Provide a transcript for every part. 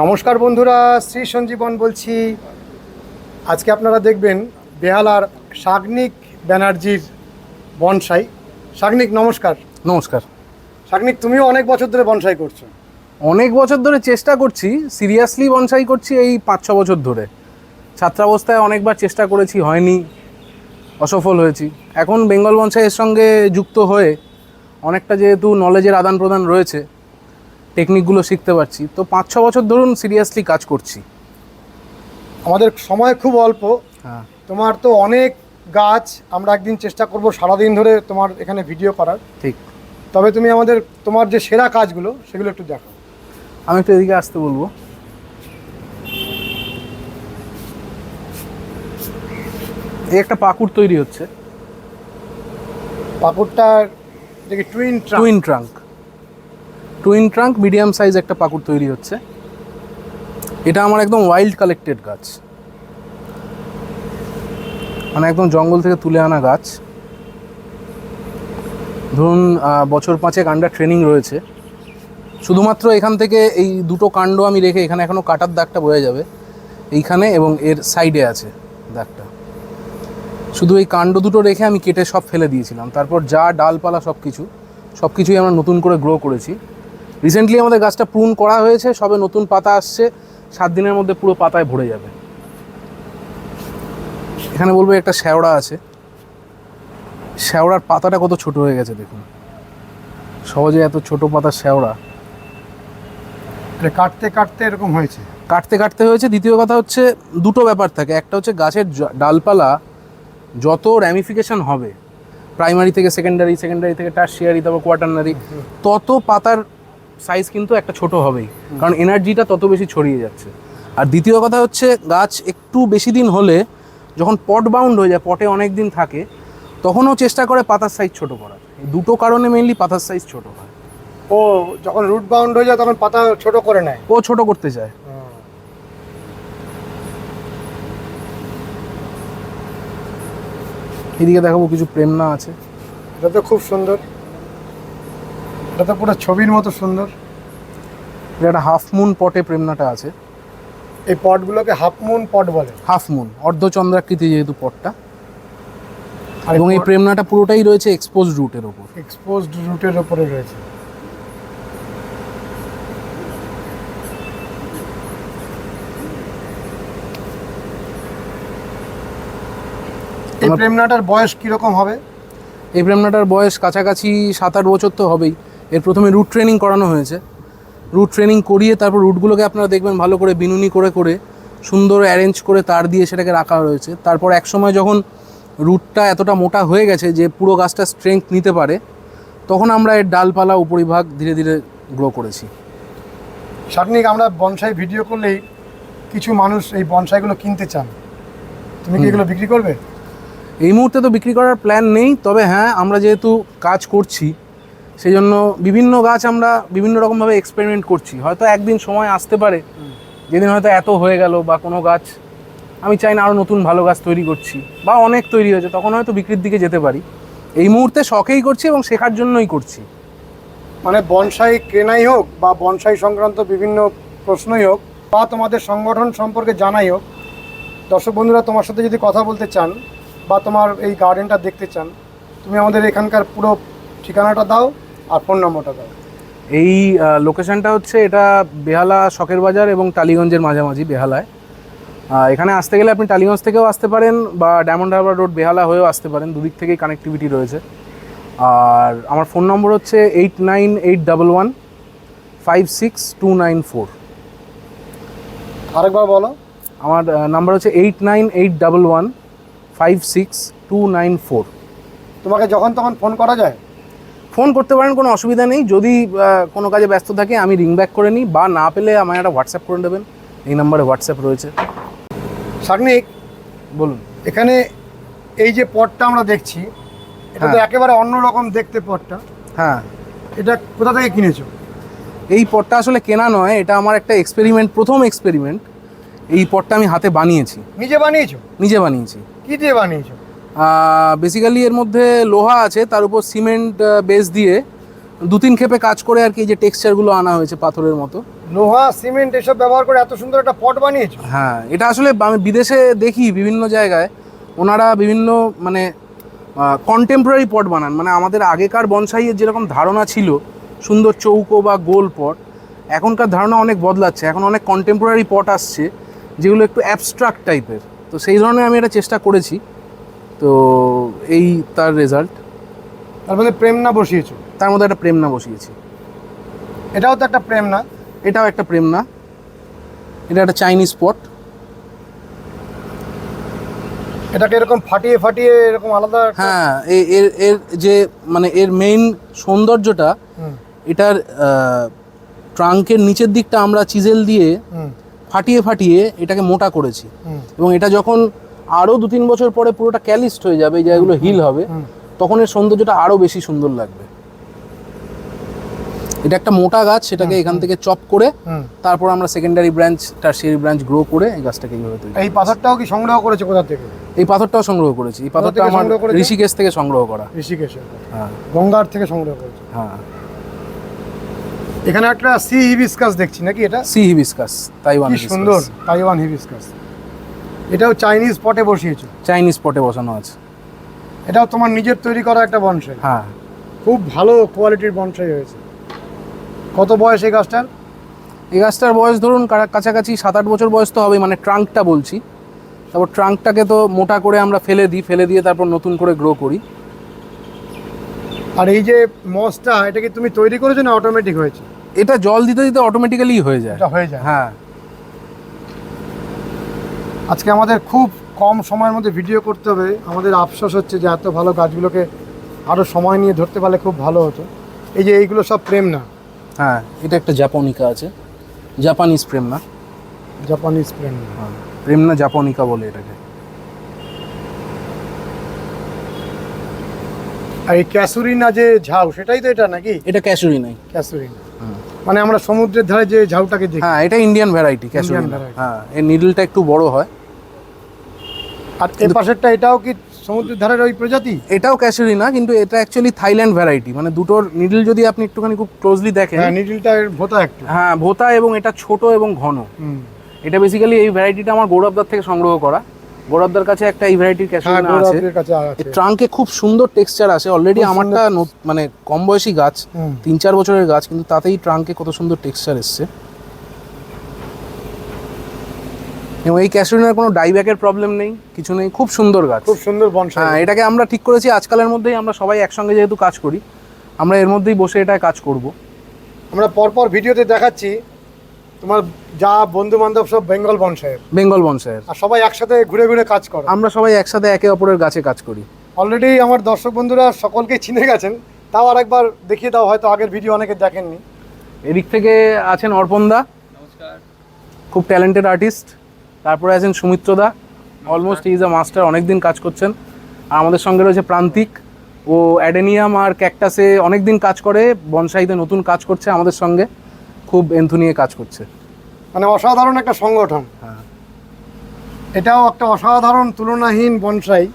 নমস্কার বন্ধুরা শ্রী সঞ্জীবন বলছি। আজকে আপনারা দেখবেন বেহালার শাগনিক ব্যানার্জির বনসাই। শাগনিক নমস্কার। নমস্কার। শাগনিক তুমিও অনেক বছর ধরে বনসাই করছ। অনেক বছর ধরে চেষ্টা করছি সিরিয়াসলি বনসাই করছি এই পাঁচ ছ বছর ধরে। ছাত্রাবস্থায় অনেকবার চেষ্টা করেছি হয়নি অসফল হয়েছি। এখন বেঙ্গল বনসাইয়ের সঙ্গে যুক্ত হয়ে অনেকটা যেহেতু নলেজের আদান প্রদান রয়েছে টেকনিকগুলো শিখতে পারছি। তো পাঁচ ছ বছর ধরুন সিরিয়াসলি কাজ করছি। আমাদের সময় খুব অল্প। হ্যাঁ। তোমার তো অনেক গাছ আমরা একদিন চেষ্টা করব সারাদিন ধরে তোমার এখানে ভিডিও করার। ঠিক। তবে তুমি আমাদের তোমার যে সেরা কাজগুলো সেগুলো একটু দেখো। আমি একটু এদিকে আসতে বলব। এই একটা পাকুড় তৈরি হচ্ছে। পাকুড়টার দেখি twin twin trunk twin trunk medium size একটা পাকুড় তৈরি হচ্ছে। এটা আমার একদম ওয়াইল্ড কালেক্টেড গাছ। মানে একদম জঙ্গল থেকে তুলে আনা গাছ। ধরুন বছর পাঁচেক আন্ডার ট্রেনিং রয়েছে। শুধুমাত্র এখান থেকে এই দুটো কাণ্ড আমি রেখে এখানে এখনও কাটার দাগটা বোঝা যাবে। এইখানে এবং এর সাইডে আছে দাগটা। শুধু এই কাণ্ড দুটো রেখে আমি কেটে সব ফেলে দিয়েছিলাম। তারপর যা ডালপালা সব কিছু সব কিছুই আমরা নতুন করে গ্রো করেছি। রিসেন্টলি আমাদের গাছটা প্রুন করা হয়েছে সবে নতুন পাতা আসছে সাত দিনের মধ্যে পুরো পাতায় ভরে যাবে। এখানে বলব একটা শ্যাওড়া আছে। শ্যাওড়ার পাতাটা কত ছোট হয়ে গেছে দেখুন। সহজে এত ছোট পাতার শ্যাওড়া। এটা কাটতে কাটতে এরকম হয়েছে? কাটতে কাটতে হয়েছে দ্বিতীয় কথা হচ্ছে দুটো ব্যাপার থাকে। একটা হচ্ছে গাছের ডালপালা যত র্যামিফিকেশন হবে প্রাইমারি থেকে সেকেন্ডারি সেকেন্ডারি থেকে টার্সিয়ারি তারপর কোয়াটারনারি তত পাতার সাইজ কিন্তু একটা ছোট হবেই। কারণ এনার্জিটা তত বেশি ছড়িয়ে যাচ্ছে। আর দ্বিতীয় কথা হচ্ছে গাছ একটু বেশি দিন হলে যখন পট বাউন্ড হয়ে যায় পটে অনেক দিন থাকে তখনও চেষ্টা করে পাতার সাইজ ছোট করার। দুটো কারণে মেনলি পাতার সাইজ ছোট হয়। ও যখন রুট বাউন্ড হয়ে যায় তখন পাতা ছোট করে নেয়? ও ছোট করতে চায়। এদিকে দেখাবো কিছু প্রেমনা আছে। এটা তো খুব সুন্দর। এটা তো পুরো ছবির মতো সুন্দর। এটা একটা হাফ মুন পটে প্রেমনাটা আছে। এই পটগুলোকে হাফ মুন পট বলে। হাফ মুন অর্ধচন্দ্রাকৃতি যেহেতু পটটা এবং এই প্রেমনাটা পুরোটাই রয়েছে এক্সপোজ রুটের ওপর। এক্সপোজড রুটের ওপরে রয়েছে। এই প্রেমনাটার বয়স কীরকম হবে? এই প্রেমনাটার বয়স কাছাকাছি সাত আট বছর তো হবেই। এর প্রথমে রুট ট্রেনিং করানো হয়েছে। রুট ট্রেনিং করিয়ে তারপর রুটগুলোকে আপনারা দেখবেন ভালো করে বিনুনি করে করে সুন্দর অ্যারেঞ্জ করে তার দিয়ে সেটাকে রাখা রয়েছে। তারপর এক সময় যখন রুটটা এতটা মোটা হয়ে গেছে যে পুরো গাছটা স্ট্রেংথ নিতে পারে তখন আমরা এর ডালপালা উপরিভাগ ধীরে ধীরে গ্রো করেছি। শাকনিক আমরা বনসাই ভিডিও করলেই কিছু মানুষ এই বনসাইগুলো কিনতে চান। তুমি কি এগুলো বিক্রি করবে? এই মুহূর্তে তো বিক্রি করার প্ল্যান নেই তবে হ্যাঁ আমরা যেহেতু কাজ করছি সেই জন্য বিভিন্ন গাছ আমরা বিভিন্ন রকমভাবে এক্সপেরিমেন্ট করছি। হয়তো একদিন সময় আসতে পারে, যেদিন হয়তো এত হয়ে গেল বা কোনো গাছ, আমি চাই না আরও নতুন ভালো গাছ তৈরি করছি বা অনেক তৈরি হয়েছে, তখন হয়তো বিক্রির দিকে যেতে পারি। এই মুহূর্তে শখেই করছি এবং শেখার জন্যই করছি। মানে বনসাই কেনাই হোক বা বনসাই সংক্রান্ত বিভিন্ন প্রশ্নই হোক বা তোমাদের সংগঠন সম্পর্কে জানাই হোক, দর্শক বন্ধুরা, তোমার সাথে যদি কথা বলতে চান বা তোমার এই গার্ডেনটা দেখতে চান, তুমি আমাদের এখানকার পুরো ঠিকানাটা দাও। আর ফোন নম্বরটা দাও। এই লোকেশনটা হচ্ছে এটা বেহালা শখের বাজার এবং টালিগঞ্জের মাঝামাঝি বেহালায়। এখানে আসতে গেলে আপনি টালিগঞ্জ থেকেও আসতে পারেন বা ডায়মন্ড হারবার রোড বেহালা হয়েও আসতে পারেন দুদিক থেকেই কানেক্টিভিটি রয়েছে। আর আমার ফোন নম্বর হচ্ছে eight nine eight double one five six two nine four আরেকবার বলো। আমার নাম্বার হচ্ছে eight nine eight double one five six two nine four তোমাকে যখন তখন ফোন করা যায়? ফোন করতে পারেন কোনো অসুবিধা নেই। যদি কোনো কাজে ব্যস্ত থাকে আমি রিং ব্যাক করে নিই বা না পেলে আমায় একটা হোয়াটসঅ্যাপ করে দেবেন। এই নাম্বারে হোয়াটসঅ্যাপ রয়েছে। শাকনিক বলুন। এখানে এই যে পটটা আমরা দেখছি এটা তো হ্যাঁ। একেবারে অন্যরকম দেখতে পটটা। হ্যাঁ। এটা কোথা থেকে কিনেছো? এই পটটা আসলে কেনা নয় এটা আমার একটা এক্সপেরিমেন্ট প্রথম এক্সপেরিমেন্ট এই পটটা আমি হাতে বানিয়েছি। নিজে বানিয়েছো? নিজে বানিয়েছি। কি দিয়ে বানিয়েছো? বেসিক্যালি এর মধ্যে লোহা আছে তার উপর সিমেন্ট বেস দিয়ে দু তিন ক্ষেপে কাজ করে আর কি যে টেক্সচারগুলো আনা হয়েছে পাথরের মতো। লোহা সিমেন্ট এসব ব্যবহার করে এত সুন্দর একটা পট বানিয়েছো? হ্যাঁ এটা আসলে আমি বিদেশে দেখি বিভিন্ন জায়গায় ওনারা বিভিন্ন মানে কন্টেম্পোরারি পট বানান। মানে আমাদের আগেকার বনসাইয়ের যেরকম ধারণা ছিল সুন্দর চৌকো বা গোল পট এখনকার ধারণা অনেক বদলাচ্ছে। এখন অনেক কন্টেম্পোরারি পট আসছে যেগুলো একটু অ্যাবস্ট্রাক্ট টাইপের তো সেই ধরনের আমি এটা চেষ্টা করেছি। তো এই তার রেজাল্ট তার মধ্যে প্রেম না বসিয়েছো? তার মধ্যে একটা প্রেম না বসিয়েছি। এটাও তো একটা প্রেম না। এটাও একটা প্রেম না। এটা একটা চাইনিজ পট এটাকে এরকম ফাটিয়ে ফাটিয়ে এরকম আলাদা হ্যাঁ এর এর যে মানে এর মেইন সৌন্দর্যটা এটার ট্রাঙ্কের নিচের দিকটা আমরা চিজেল দিয়ে ফাটিয়ে ফাটিয়ে এটাকে মোটা করেছি। এবং এটা যখন আরও দু তিন বছর পরে পুরোটা ক্যালিস্ট হয়ে যাবে এই জায়গাগুলো হিল হবে তখন এর সৌন্দর্যটা আরও বেশি সুন্দর লাগবে। এটা একটা মোটা গাছ সেটাকে এখান থেকে চপ করে তারপর আমরা secondary branch tertiary branch grow করে এই গাছটাকে এইভাবে তৈরি এই পাথরটাও কি সংগ্রহ করেছে কোথা থেকে? এই পাথরটাও সংগ্রহ করেছি। এই পাথরটা আমার ঋষিকেশ থেকে সংগ্রহ করা। ঋষিকেশে হ্যাঁ। গঙ্গার থেকে সংগ্রহ করেছে? হ্যাঁ। এখানে একটা সি হিবিসকাস দেখছি নাকি এটা? সি হিবিসকাস তাইওয়ান সুন্দর তাইওয়ান হিবিসকাস এটাও চাইনিজ পটে বসিয়েছো? চাইনিজ পটে বসানো আছে। এটাও তোমার নিজের তৈরি করা একটা বনসাই? হ্যাঁ। খুব ভালো কোয়ালিটির বনসাই হয়েছে। কত বয়স এই গাছটার? এই গাছটার বয়স ধরুন কাছাকাছি সাত আট বছর বয়স তো হবে মানে ট্রাঙ্কটা বলছি। তারপর ট্রাঙ্কটাকে তো মোটা করে আমরা ফেলে দিই ফেলে দিয়ে তারপর নতুন করে গ্রো করি। আর এই যে মসটা এটা কি তুমি তৈরি করেছ না অটোমেটিক হয়েছে? এটা জল দিতে দিতে অটোমেটিক্যালি হয়ে যায়। এটা হয়ে যায়। হ্যাঁ। আজকে আমাদের খুব কম সময়ের মধ্যে ভিডিও করতে হবে। আমাদের আফসোস হচ্ছে যে এত ভালো গাছগুলোকে আরও সময় নিয়ে ধরতে পারলে খুব ভালো হতো। এই যে এইগুলো সব প্রেম না? হ্যাঁ এটা একটা জাপানিকা আছে। জাপানিজ প্রেম না? জাপানিজ প্রেম না। হ্যাঁ প্রেম না জাপানিকা বলে এটাকে। আর এই ক্যাসুরিনা যে ঝাউ সেটাই তো এটা নাকি? এটা ক্যাশুরি নাই ক্যাসুরিনা মানে আমরা সমুদ্রের ধারে যে ঝাউটাকে দেখি। হ্যাঁ এটা ইন্ডিয়ান ভ্যারাইটি variety। হ্যাঁ এর নিডলটা একটু বড় হয়। আর এ পাশেরটা এটাও কি সমুদ্রের ধারের ওই প্রজাতি? এটাও ক্যাশুরি না কিন্তু এটা অ্যাকচুয়ালি থাইল্যান্ড ভ্যারাইটি মানে দুটোর নিডল যদি আপনি একটুখানি খুব ক্লোজলি দেখেন। হ্যাঁ নিডিলটা ভোতা একটু। হ্যাঁ ভোতা এবং এটা ছোট এবং ঘন। এটা বেসিক্যালি এই ভ্যারাইটিটা আমার গৌরবদার থেকে সংগ্রহ করা। গৌরবদার কাছে একটা এই ভ্যারাইটির ক্যাশুরিনা আছে। আছে। ট্রাঙ্কে খুব সুন্দর টেক্সচার আছে অলরেডি আমারটা মানে কম বয়সী গাছ তিন চার বছরের গাছ কিন্তু তাতেই ট্রাঙ্কে কত সুন্দর টেক্সচার এসছে। এবং এই ক্যাশুরিনার কোনো ডাইব্যাকের প্রবলেম নেই কিছু নেই খুব সুন্দর গাছ। খুব সুন্দর বনসাই। হ্যাঁ এটাকে আমরা ঠিক করেছি আজকালের মধ্যেই আমরা সবাই একসঙ্গে যেহেতু কাজ করি আমরা এর মধ্যেই বসে এটা কাজ করব। আমরা পরপর ভিডিওতে দেখাচ্ছি তোমার যা বন্ধু বান্ধব সব বেঙ্গল বনসাইয়ের। বেঙ্গল বনসাইয়ের। আর সবাই একসাথে ঘুরে ঘুরে কাজ করো। আমরা সবাই একসাথে একে অপরের গাছে কাজ করি। অলরেডি আমার দর্শক বন্ধুরা সকলকে চিনে গেছেন তাও আর একবার দেখিয়ে দাও হয়তো আগের ভিডিও অনেকে দেখেননি। এদিক থেকে আছেন অর্পণ দা খুব ট্যালেন্টেড আর্টিস্ট তারপরে আছেন Sumitra da. Almost is a master অনেকদিন কাজ করছেন। আর আমাদের সঙ্গে রয়েছে প্রান্তিক। ও অ্যাডেনিয়াম আর ক্যাকটাসে অনেকদিন কাজ করে বনসাইতে নতুন কাজ করছে আমাদের সঙ্গে। খুব এন্থু নিয়ে কাজ করছে। মানে অসাধারণ একটা সংগঠন। হ্যাঁ। এটাও একটা অসাধারণ তুলনাহীন বনসাই।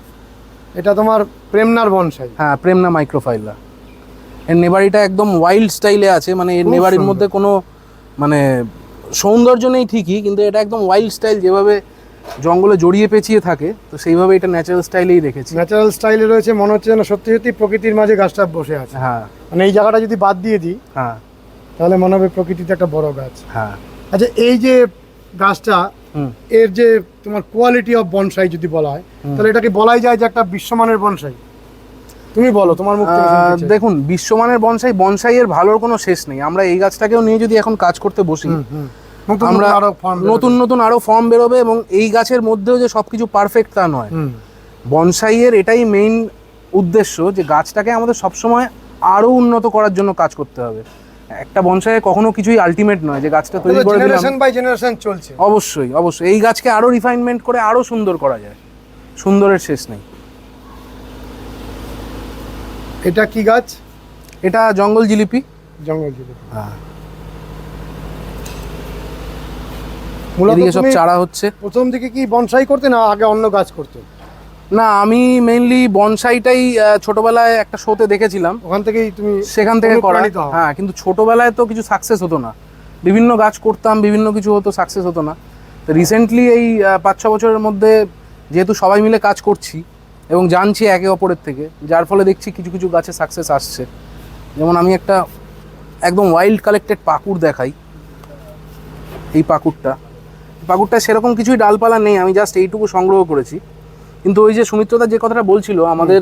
এটা তোমার প্রেমনার বনসাই। হ্যাঁ প্রেমনা মাইক্রোফাইলা। এর নেবারিটা একদম ওয়াইল্ড স্টাইলে আছে মানে এর নেবারির মধ্যে কোনো মানে সৌন্দর্য নেই ঠিকই কিন্তু এটা একদম ওয়াইল্ড স্টাইল যেভাবে জঙ্গলে জড়িয়ে পেঁচিয়ে থাকে তো সেইভাবে এটা ন্যাচারাল স্টাইলেই রেখেছি। ন্যাচারাল স্টাইলে রয়েছে মনে হচ্ছে যেন সত্যি সত্যি প্রকৃতির মাঝে গাছটা বসে আছে। হ্যাঁ। মানে এই জায়গাটা যদি বাদ দিয়ে দিই হ্যাঁ। তাহলে মনে হবে প্রকৃতিতে একটা বড় গাছ। হ্যাঁ। আচ্ছা এই যে গাছটা এর যে তোমার কোয়ালিটি অফ বনসাই যদি বলা হয় তাহলে এটাকে বলাই যায় যে একটা বিশ্বমানের বনসাই তুমি বলো তোমার মুখ। দেখুন বিশ্বমানের বনসাই বনসাইয়ের ভালোর কোনো শেষ নেই। আমরা এই গাছটাকেও নিয়ে যদি এখন কাজ করতে বসি আমরা নতুন নতুন নতুন আরও ফর্ম বেরোবে এবং এই গাছের মধ্যেও যে সবকিছু পারফেক্ট তা নয়। বনসাইয়ের এটাই মেইন উদ্দেশ্য যে গাছটাকে আমাদের সবসময় আরও উন্নত করার জন্য কাজ করতে হবে। একটা বনসাইয়ে কখনো কিছুই আলটিমেট নয় যে গাছটা তৈরি করে জেনারেশন বাই জেনারেশন চলছে। অবশ্যই অবশ্যই। এই গাছকে আরও রিফাইনমেন্ট করে আরও সুন্দর করা যায়। সুন্দরের শেষ নেই। এটা কি গাছ? এটা জঙ্গল জিলিপি। জঙ্গল জিলিপি। হ্যাঁ। মূলত সব চারা হচ্ছে। প্রথম দিকে কি বনসাই করতে না আগে অন্য গাছ করতে? না আমি মেইনলি বনসাইটাই ছোটবেলায় একটা শোতে দেখেছিলাম। ওখান থেকেই তুমি সেখান থেকে করা। হ্যাঁ কিন্তু ছোটবেলায় তো কিছু সাকসেস হতো না। বিভিন্ন গাছ করতাম বিভিন্ন কিছু হতো সাকসেস হতো না। তো রিসেন্টলি এই পাঁচ ছ বছরের মধ্যে যেহেতু সবাই মিলে কাজ করছি এবং জানছি একে অপরের থেকে যার ফলে দেখছি কিছু কিছু গাছে সাকসেস আসছে। যেমন আমি একটা একদম ওয়াইল্ড কালেক্টেড পাকুর দেখাই এই পাকুরটা পাকুরটা সেরকম কিছুই ডালপালা নেই আমি জাস্ট এইটুকু সংগ্রহ করেছি। কিন্তু ওই যে সুমিত্রদা যে কথাটা বলছিল আমাদের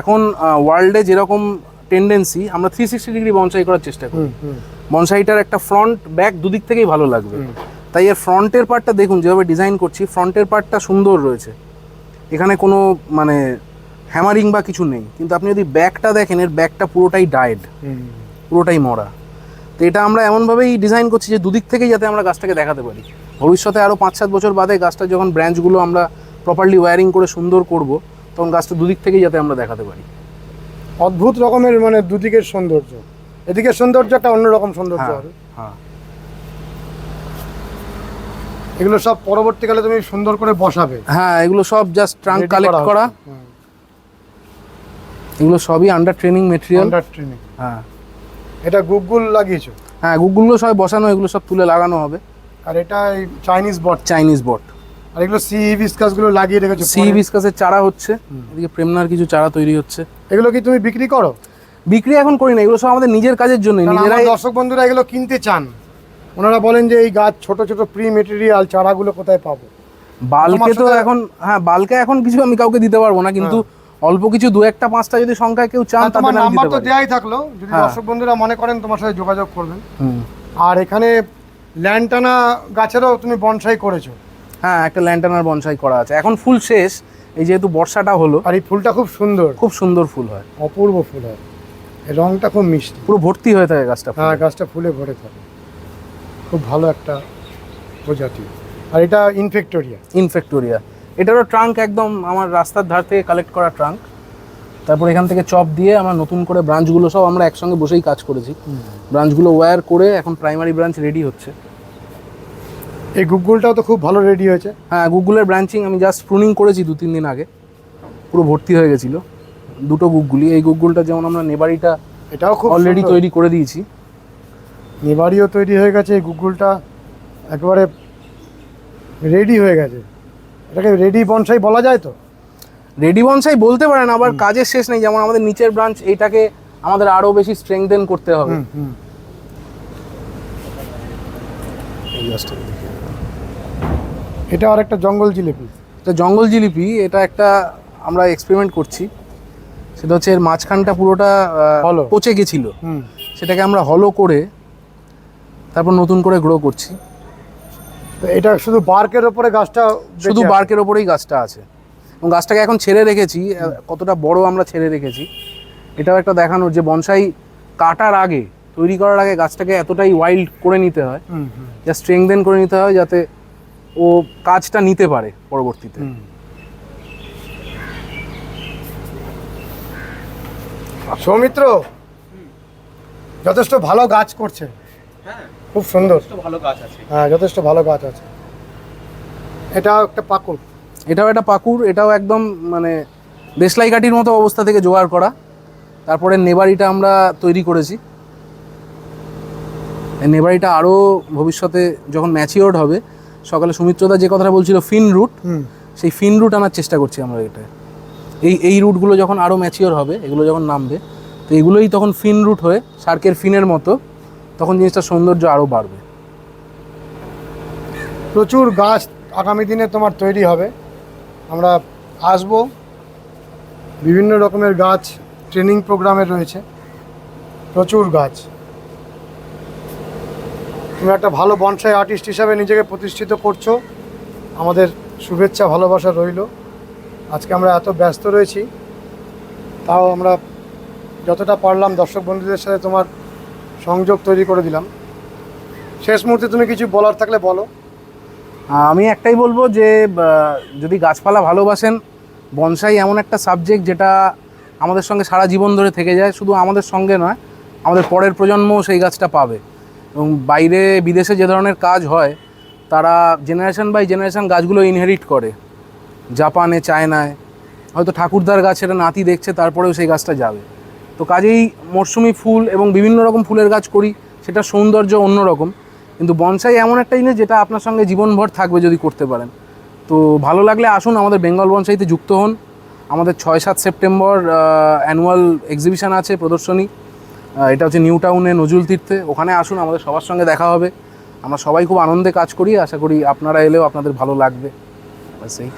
এখন ওয়ার্ল্ডে যেরকম টেন্ডেন্সি আমরা থ্রি সিক্সটি ডিগ্রি বনসাই করার চেষ্টা করি। বনসাইটার একটা ফ্রন্ট ব্যাক দুদিক থেকেই ভালো লাগবে। তাই এর ফ্রন্টের পার্টটা দেখুন যেভাবে ডিজাইন করছি ফ্রন্টের পার্টটা সুন্দর রয়েছে। এখানে কোনো মানে হ্যামারিং বা কিছু নেই। কিন্তু আপনি যদি ব্যাকটা দেখেন এর ব্যাকটা পুরোটাই ডায়েড পুরোটাই মরা। তো এটা আমরা এমনভাবেই ডিজাইন করছি যে দুদিক থেকেই যাতে আমরা গাছটাকে দেখাতে পারি। ভবিষ্যতে আরও পাঁচ সাত বছর বাদে গাছটা যখন ব্রাঞ্চগুলো আমরা প্রপারলি ওয়্যারিং করে সুন্দর করব তখন গাছটা দুদিক থেকেই যাতে আমরা দেখাতে পারি। অদ্ভুত রকমের মানে দুদিকের সৌন্দর্য। এদিকের সৌন্দর্য একটা অন্যরকম সৌন্দর্য হবে হ্যাঁ। এগুলো সব পরবর্তীকালে তুমি সুন্দর করে বসাবে। হ্যাঁ এগুলো সব জাস্ট ট্রাঙ্ক কালেক্ট করা এগুলো সবই under training material Under training। হ্যাঁ। এটা গুগল লাগিয়েছো? হ্যাঁ গুগলগুলো সব বসানো এগুলো সব তুলে লাগানো হবে। আর এটা চাইনিজ বট চাইনিজ বট আর এগুলো সি বিসকাসগুলো লাগিয়ে রেখেছো সি পরে। বিসকাসের চারা হচ্ছে। এদিকে প্রেমনার কিছু চারা তৈরি হচ্ছে। এগুলো কি তুমি বিক্রি করো? বিক্রি এখন করি না এগুলো সব আমাদের নিজের কাজের জন্য নিজেরাই দর্শক বন্ধুরা এগুলো কিনতে চান। ওনারা বলেন যে এই গাছ ছোট ছোট প্রি মেটেরিয়াল চারাগুলো কোথায় পাবো? বালকে তো এখন হ্যাঁ বালকে এখন কিছু আমি কাউকে দিতে পারব না কিন্তু অল্প কিছু দু একটা পাঁচটা যদি সংখ্যায় কেউ চান তাহলে তোমার আমি নাম্বার তো দেয়াই থাকল। যদি হ্যাঁ। দর্শক বন্ধুরা মনে করেন তোমার সাথে যোগাযোগ করবেন। আর এখানে ল্যান্টানা গাছেরও তুমি বনসাই করেছ। হ্যাঁ একটা ল্যান্টানার বনসাই করা আছে। এখন ফুল শেষ এই যেহেতু বর্ষাটা হলো আর এই ফুলটা খুব সুন্দর। খুব সুন্দর ফুল হয়। অপূর্ব ফুল হয়। রংটা খুব মিষ্টি। পুরো ভর্তি হয়ে থাকে গাছটা হ্যাঁ গাছটা ফুলে ভরে থাকে। খুব ভালো একটা প্রজাতি। আর এটা ইনফেক্টোরিয়া ইনফেক্টোরিয়া এটারও ট্রাঙ্ক একদম আমার রাস্তার ধার থেকে কালেক্ট করা ট্রাঙ্ক তারপর এখান থেকে চপ দিয়ে আমরা নতুন করে ব্রাঞ্চগুলো সব আমরা একসঙ্গে বসেই কাজ করেছি। ব্রাঞ্চগুলো ওয়্যার করে এখন প্রাইমারি ব্রাঞ্চ রেডি হচ্ছে। এই গুগলটাও তো খুব ভালো রেডি হয়েছে। হ্যাঁ গুগলের ব্রাঞ্চিং আমি জাস্ট প্রুনিং করেছি দু তিন দিন আগে। পুরো ভর্তি হয়ে গেছিল। দুটো গুগগুলি এই গুগলটা যেমন আমরা নেবারিটা এটাও খুব অলরেডি তৈরি করে দিয়েছি। নেবারিও তৈরি হয়ে গেছে এই গুগলটা একেবারে রেডি হয়ে গেছে। এটাকে রেডি বনসাই বলা যায় তো? রেডি বনসাই বলতে পারেন আবার কাজের শেষ নেই যেমন আমাদের নিচের ব্রাঞ্চ এটাকে আমাদের আরও বেশি স্ট্রেংথেন করতে হবে। এটা আর একটা জঙ্গল জিলিপি। এটা জঙ্গল জিলিপি এটা একটা আমরা এক্সপেরিমেন্ট করছি। সেটা হচ্ছে এর মাঝখানটা পুরোটা পচে গেছিল। সেটাকে আমরা হলো করে তারপর নতুন করে গ্রো করছি। তো এটা শুধু বার্কের ওপরে গাছটা শুধু বার্কের ওপরেই গাছটা আছে। এবং গাছটাকে এখন ছেড়ে রেখেছি কতটা বড় আমরা ছেড়ে রেখেছি। এটাও একটা দেখানোর যে বনসাই কাটার আগে তৈরি করার আগে গাছটাকে এতটাই ওয়াইল্ড করে নিতে হয় হুম হুম। যা স্ট্রেংদেন করে নিতে হয় যাতে ও কাজটা নিতে পারে পরবর্তীতে। সৌমিত্র যথেষ্ট ভালো গাছ করছে। খুব সুন্দর। ভালো গাছ আছে। হ্যাঁ যথেষ্ট ভালো গাছ আছে। এটাও একটা পাকুড়। এটাও একটা পাকুর এটাও একদম মানে দেশলাই কাঠির মতো অবস্থা থেকে জোগাড় করা। তারপরে নেবারিটা আমরা তৈরি করেছি। এই নেবারিটা আরও ভবিষ্যতে যখন ম্যাচিওর্ড হবে সকালে সুমিত্রদা যে কথাটা বলছিল ফিন রুট সেই ফিন রুট আনার চেষ্টা করছি আমরা এটা। এই এই রুটগুলো যখন আরও ম্যাচিওর হবে এগুলো যখন নামবে তো এগুলোই তখন ফিন রুট হয়ে শার্কের ফিনের মতো তখন জিনিসটার সৌন্দর্য আরও বাড়বে। প্রচুর গাছ আগামী দিনে তোমার তৈরি হবে। আমরা আসব। বিভিন্ন রকমের গাছ ট্রেনিং প্রোগ্রামে রয়েছে। প্রচুর গাছ। তুমি একটা ভালো বনসাই আর্টিস্ট হিসাবে নিজেকে প্রতিষ্ঠিত করছ। আমাদের শুভেচ্ছা, ভালোবাসা রইল। আজকে আমরা এত ব্যস্ত রয়েছি। তাও আমরা যতটা পারলাম দর্শক বন্ধুদের সাথে তোমার সংযোগ তৈরি করে দিলাম। শেষ মুহূর্তে তুমি কিছু বলার থাকলে বলো। আমি একটাই বলব যে যদি গাছপালা ভালোবাসেন, বনসাই এমন একটা সাবজেক্ট যেটা আমাদের সঙ্গে সারা জীবন ধরে থেকে যায়। শুধু আমাদের সঙ্গে নয়, আমাদের পরের প্রজন্মও সেই গাছটা পাবে। এবং বাইরে বিদেশে যে ধরনের কাজ হয়, তারা জেনারেশন বাই জেনারেশন গাছগুলো ইনহেরিট করে। জাপানে, চায়নায়, হয়তো ঠাকুরদার গাছ সেটা নাতি দেখছে, তারপরেও সেই গাছটা যাবে। তো কাজেই মরশুমি ফুল এবং বিভিন্ন রকম ফুলের গাছ করি, সেটা সৌন্দর্য অন্যরকম। কিন্তু বনসাই এমন একটা জিনিস যেটা আপনার সঙ্গে জীবনভর থাকবে যদি করতে পারেন। তো ভালো লাগলে আসুন আমাদের বেঙ্গল বনসাইতে যুক্ত হন। আমাদের ছয় সাত সেপ্টেম্বর অ্যানুয়াল এক্সিবিশন আছে প্রদর্শনী। এটা হচ্ছে নিউ টাউনে নজরুল তীর্থে। ওখানে আসুন, আমাদের সবার সঙ্গে দেখা হবে। আমরা সবাই খুব আনন্দে কাজ করি। আশা করি আপনারা এলেও আপনাদের ভালো লাগবে। এই।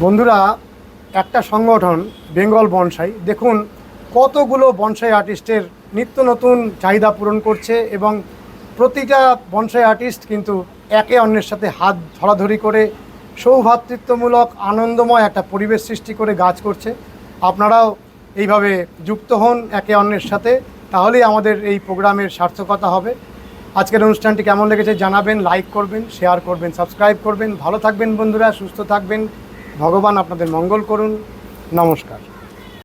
বন্ধুরা, একটা সংগঠন, বেঙ্গল বনসাই। দেখুন কতগুলো বনসাই আর্টিস্টের নিত্য নতুন চাহিদা পূরণ করছে এবং প্রতিটা বনসাই আর্টিস্ট কিন্তু একে অন্যের সাথে হাত ধরাধরি করে সৌভ্রাতৃত্বমূলক আনন্দময় একটা পরিবেশ সৃষ্টি করে গাছ করছে। আপনারাও এইভাবে যুক্ত হন একে অন্যের সাথে, তাহলেই আমাদের এই প্রোগ্রামের সার্থকতা হবে। আজকের অনুষ্ঠানটি কেমন লেগেছে জানাবেন, লাইক করবেন, শেয়ার করবেন, সাবস্ক্রাইব করবেন। ভালো থাকবেন বন্ধুরা, সুস্থ থাকবেন। ভগবান আপনাদের মঙ্গল করুন। নমস্কার।